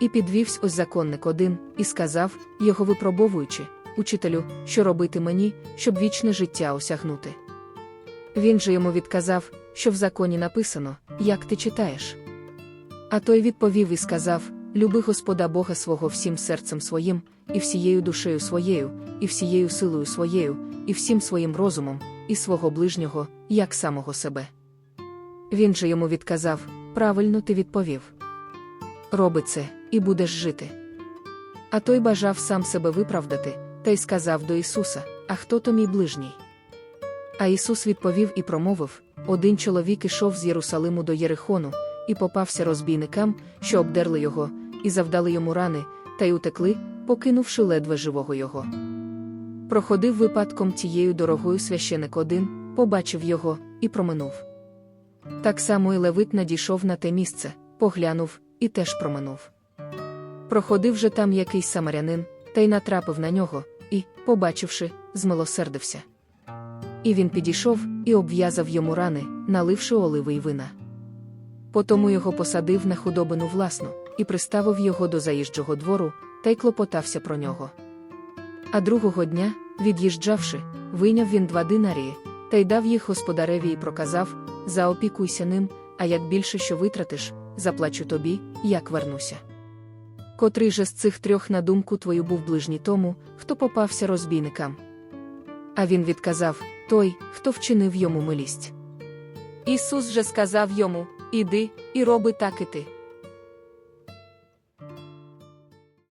І підвівсь ось законник один, і сказав, його випробовуючи, учителю, що робити мені, щоб вічне життя осягнути. Він же йому відказав, що в законі написано, як ти читаєш. А той відповів і сказав: Люби Господа Бога свого всім серцем своїм, і всією душею своєю, і всією силою своєю, і всім своїм розумом, і свого ближнього, як самого себе. Він же йому відказав: Правильно ти відповів. Роби це, і будеш жити. А той бажав сам себе виправдати, та й сказав до Ісуса: А хто то мій ближній? А Ісус відповів і промовив: Один чоловік ішов з Єрусалиму до Єрихону, і попався розбійникам, що обдерли його, і завдали йому рани, та й утекли, покинувши ледве живого його. Проходив випадком тією дорогою священик один, побачив його і проминув. Так само і Левит надійшов на те місце, поглянув і теж проминув. Проходив же там якийсь самарянин, та й натрапив на нього, і, побачивши, змилосердився. І він підійшов і обв'язав йому рани, наливши оливи й вина. Потому його посадив на худобину власну, і приставив його до заїжджого двору, та й клопотався про нього. А другого дня, від'їжджавши, вийняв він два динарії, та й дав їх господареві і проказав: заопікуйся ним, а як більше що витратиш, заплачу тобі, як вернуся. Котрий же з цих трьох на думку твою був ближній тому, хто попався розбійникам. А він відказав той, хто вчинив йому милість. Ісус же сказав йому: Іди, і роби так і ти.